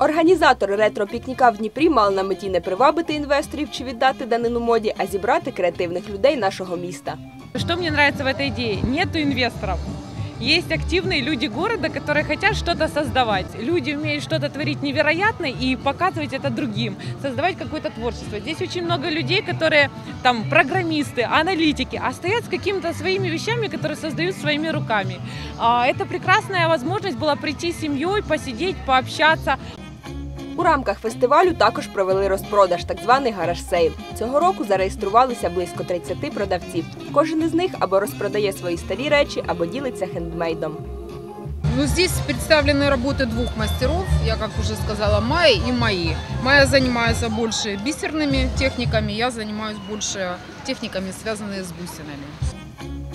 Організатори ретро-пікніка в Дніпрі мали на меті не привабити інвесторів чи віддати данину моді, а зібрати креативних людей нашого міста. Что мне нравится в этой идее? Нету инвесторов. Есть активные люди города, которые хотят что-то создавать. Люди умеют что-то творить невероятное и показывать это другим, создавать какое-то творчество. Здесь очень много людей, которые там программисты, аналитики, а стоят с какими-то своими вещами, которые создают своими руками. А, Это прекрасная возможность была прийти с семьей, посидеть, пообщаться, У рамках фестивалю також провели розпродаж, так званий гараж-сейл. Цього року зареєструвалися близько 30 продавців. Кожен із них або розпродає свої старі речі, або ділиться хендмейдом. Ну, здесь представлены работы двух мастеров, я, как уже сказала, Майя и мои. Майя занимается больше бисерными техниками, я занимаюсь больше техниками, связанными с бусинами.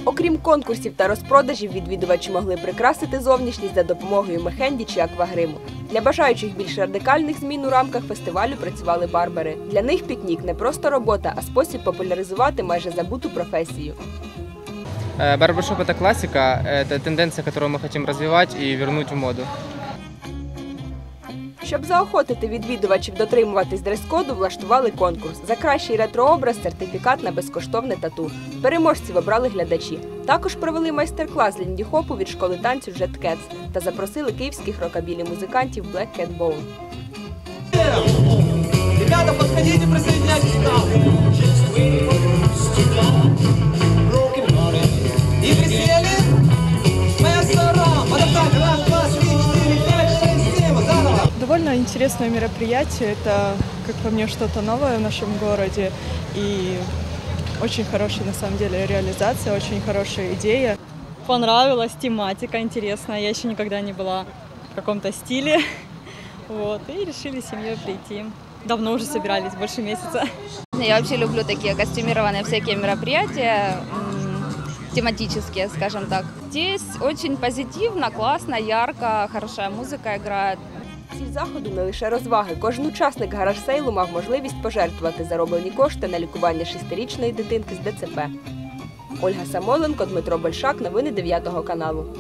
Окрім конкурсів та розпродажів, відвідувачі могли прикрасити зовнішність за допомогою мехенді чи аквагриму. Для бажаючих більш радикальних змін у рамках фестивалю працювали барбери. Для них пікнік не просто робота, а спосіб популяризувати майже забуту професію. Э, Барбершоп это классика, это тенденция, которую мы хотим развивать и вернуть в моду. Щоб заохотити відвідувачів дотримуватись дрес-коду, влаштували конкурс. За кращий ретрообраз сертифікат на безкоштовне тату. Переможців обрали глядачі. Також провели майстер-клас ліндіхопу від школи танцю Jet Cats та запросили київських рокабілі музикантів Black Cat Bone. Ребята, і присоединяйтесь к нам. Довольно интересное мероприятие. Это, как по мне, что-то новое в нашем городе. И очень хорошая, на самом деле, реализация, очень хорошая идея. понравилась тематика интересная. Я еще никогда не была в каком-то стиле. Вот, и решили с семьей прийти. Давно уже собирались, больше месяца. Я вообще люблю такие костюмированные всякие мероприятия, тематические, скажем так. Здесь очень позитивно, классно, ярко, хорошая музыка играет. Ціль заходу не лише розваги. Кожен учасник гараж-сейлу мав можливість пожертвувати зароблені кошти на лікування шестирічної дитинки з ДЦП. Ольга Самойленко, Дмитро Большак. Новини 9 каналу.